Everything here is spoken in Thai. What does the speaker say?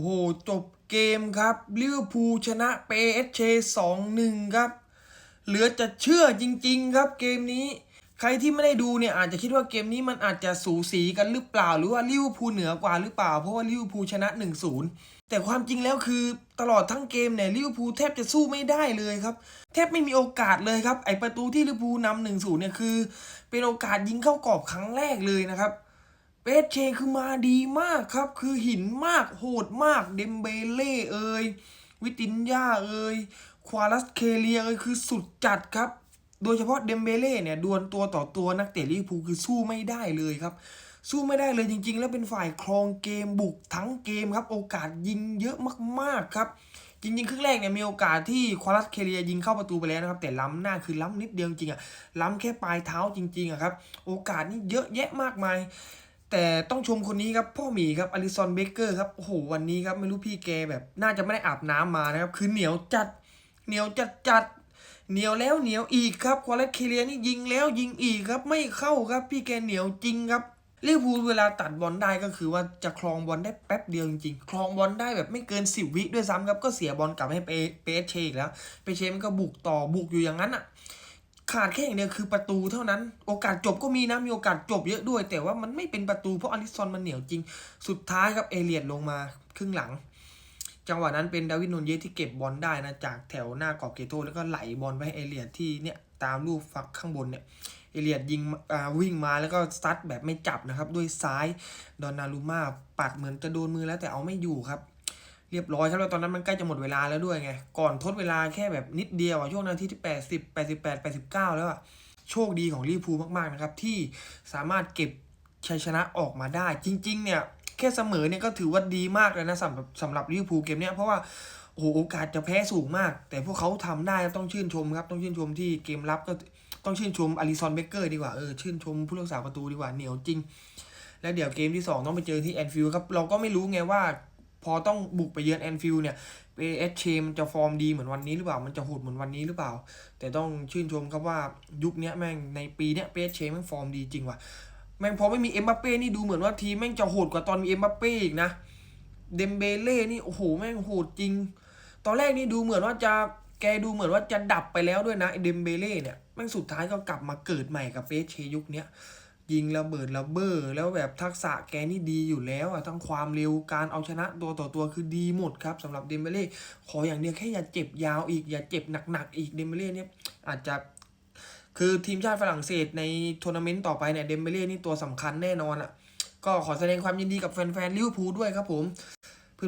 โห จบเกมครับลิเวอร์พูลชนะเปเอสเชสองหนึ่งครับ เหลือจะเชื่อจริง ๆ ครับเกมนี้ ใครที่ไม่ได้ดูเนี่ยอาจจะคิดว่าเกมนี้มันอาจจะสูสีกันหรือเปล่า หรือว่าลิเวอร์พูลเหนือกว่าหรือเปล่า เพราะว่าลิเวอร์พูลชนะ 1-0 แต่ความจริงแล้วคือตลอดทั้งเกมเนี่ยลิเวอร์พูลแทบจะสู้ไม่ได้เลยครับ แทบไม่มีโอกาสเลยครับไอประตูที่ลิเวอร์พูลนำหนึ่งศูนย์เนี่ยคือ เป็นโอกาสยิงเข้ากรอบครั้งแรกเลยนะครับ เปสเชคือมาดีมากครับ คือหินมากโหดมากเดมเบเล่เอ่ยวิตินยาเอ่ยควาลัสเคเลียเอ่ยคือสุดจัดครับ โดยเฉพาะเดมเบเล่เนี่ยดวลตัวต่อตัวนักเตะลิเวอร์พูลคือสู้ไม่ได้เลยครับ สู้ไม่ได้เลยจริง ๆ แล้วเป็นฝ่ายครองเกมบุกทั้งเกมครับ โอกาสยิงเยอะมากๆครับจริงๆ ครึ่งแรกเนี่ยมีโอกาสที่ควาลัสเคเลียยิงเข้าประตูไปแล้วนะครับ แต่ล้ำหน้าคือล้ำนิดเดียวจริงๆอะล้ำแค่ปลายเท้าจริงๆอะครับ โอกาสนี่เยอะแยะมากมาย แต่ต้องชมคนนี้ครับพ่อหมีครับอลิซอนเบเกอร์ครับโอ้โหวันนี้ครับไม่รู้พี่แกแบบ น่าจะไม่ได้อาบน้ำมานะครับคือเหนียวจัดเหนียวจัดจัดเหนียวแล้วเหนียวอีกครับควาเลตเคเลียนี่ยิงแล้วยิงอีกครับไม่เข้าครับพี่แกเหนียวจริงครับลิเวอร์พูลเวลาตัดบอลได้ก็คือว่าจะคลองบอลได้แป๊บเดียวจริงๆ คลองบอลได้แบบไม่เกินสิบวิด้วยซ้ำครับ ก็เสียบอลกลับให้เปเปเชอีกแล้ว เปเชมันก็บุกต่อบุกอยู่อย่างนั้นอะ ขาดแค่อย่างเดียวคือประตูเท่านั้น โอกาสจบก็มีนะ มีโอกาสจบเยอะด้วย แต่ว่ามันไม่เป็นประตูเพราะอลิซอนมันเหนียวจริง สุดท้ายครับเอเลียดลงมาครึ่งหลัง จังหวะนั้นเป็นดาวิดนนเยสที่เก็บบอลได้นะจากแถวหน้ากรอบเขตโทษแล้วก็ไหลบอลไปให้เอเลียดที่เนี่ยตามรูปฝักข้างบนเนี่ยเอเลียดยิงอ่าวิ่งมาแล้วก็ซัดแบบไม่จับนะครับ ด้วยซ้ายดอนนารูมาปัดเหมือนจะโดนมือแล้วแต่เอาไม่อยู่ครับ เรียบร้อยครับแล้วตอนนั้นมันใกล้จะหมดเวลาแล้วด้วยไง ก่อนทดเวลาแค่แบบนิดเดียวอะช่วงนาทีที่ 80 88 89 แล้วอะโชคดีของลิเวอร์พูลมากๆนะครับ ที่สามารถเก็บชัยชนะออกมาได้ จริง ๆ เนี่ยแค่เสมอเนี่ยก็ถือว่าดีมากเลยนะสำหรับสำหรับลิเวอร์พูลเกมเนี้ยเพราะว่าโอ้โหโอกาสจะแพ้สูงมาก แต่พวกเขาทำได้ต้องชื่นชมครับ ต้องชื่นชมที่เกมรับก็ต้องชื่นชมอลิซอนเบเกอร์ดีกว่าเออชื่นชมผู้รักษาประตูดีกว่าเหนียวจริง แล้วเดี๋ยวเกมที่ 2 ต้องไปเจอที่แอนฟิลด์ครับ เราก็ไม่รู้ไงว่า พอต้องบุกไปเยือนแอนฟิลด์เนี่ยเอสเชมันจะฟอร์มดีเหมือนวันนี้หรือเปล่า มันจะโหดเหมือนวันนี้หรือเปล่า แต่ต้องชื่นชมครับว่ายุคนี้แม่งในปีเนี้ยเอสเชแม่งฟอร์มดีจริงว่ะ แม่งพอไม่มีเอ็มบัปเป้นี่ดูเหมือนว่าทีมแม่งจะโหดกว่าตอนมีเอ็มบัปเป้อีกนะ เดมเบเล่นี่โอ้โหแม่งโหดจริง ตอนแรกนี่ดูเหมือนว่าจะแกดูเหมือนว่าจะดับไปแล้วด้วยนะเดมเบเล่เนี่ยแม่งสุดท้ายก็กลับมาเกิดใหม่กับเฟสเชยุคเนี้ย ยิงระเบิดระเบ้อแล้วแบบทักษะแกนี่ดีอยู่แล้วอะทั้งความเร็วการเอาชนะตัวต่อตัวคือดีหมดครับสำหรับเดมเบเล่ขออย่างเดียวแค่อย่าเจ็บยาวอีกอย่าเจ็บหนักๆอีกเดมเบเล่เนี่ยอาจจะคือทีมชาติฝรั่งเศสในทัวร์นาเมนต์ต่อไปเนี่ยเดมเบเล่นี่ตัวสำคัญแน่นอนอะก็ขอแสดงความยินดีกับแฟนๆลิเวอร์พูลด้วยครับผม